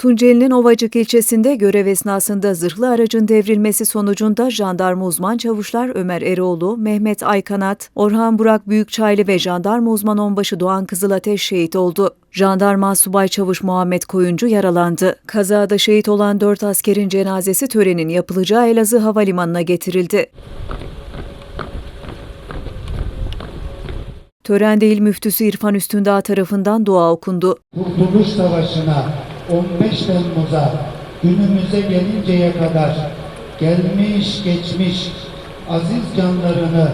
Tunceli'nin Ovacık ilçesinde görev esnasında zırhlı aracın devrilmesi sonucunda jandarma uzman çavuşlar Ömer Eroğlu, Mehmet Aykanat, Orhan Burak Büyükçaylı ve jandarma uzman onbaşı Doğan Kızılateş şehit oldu. Jandarma Subay Çavuş Muhammed Koyuncu yaralandı. Kazada şehit olan dört askerin cenazesi törenin yapılacağı Elazığ Havalimanı'na getirildi. Törende il müftüsü İrfan Üstündağ tarafından dua okundu. Kurtuluş Savaşı'na 15 Temmuz'a günümüze gelinceye kadar gelmiş geçmiş aziz canlarını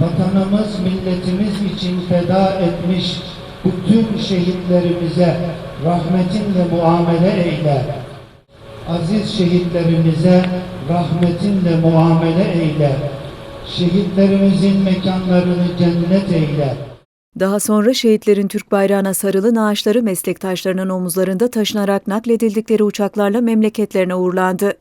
vatanımız milletimiz için feda etmiş bütün şehitlerimize rahmetinle muamele eyle. Aziz şehitlerimize rahmetinle muamele eyle. Şehitlerimizin mekanlarını cennet eyle. Daha sonra şehitlerin Türk bayrağına sarılı naaşları meslektaşlarının omuzlarında taşınarak nakledildikleri uçaklarla memleketlerine uğurlandı.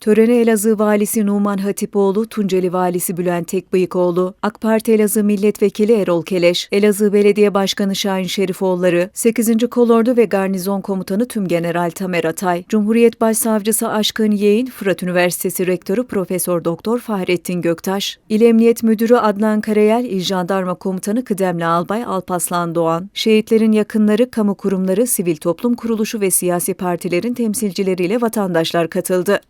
Törene Elazığ Valisi Numan Hatipoğlu, Tunceli Valisi Bülent Tekbıyıkoğlu, AK Parti Elazığ Milletvekili Erol Keleş, Elazığ Belediye Başkanı Şahin Şerifoğulları, 8. Kolordu ve Garnizon Komutanı Tümgeneral Tamer Atay, Cumhuriyet Başsavcısı Aşkın Yeğin, Fırat Üniversitesi Rektörü Profesör Doktor Fahrettin Göktaş, İl Emniyet Müdürü Adnan Karayel, İl Jandarma Komutanı Kıdemli Albay Alpaslan Doğan, şehitlerin yakınları, kamu kurumları, sivil toplum kuruluşu ve siyasi partilerin temsilcileriyle vatandaşlar katıldı.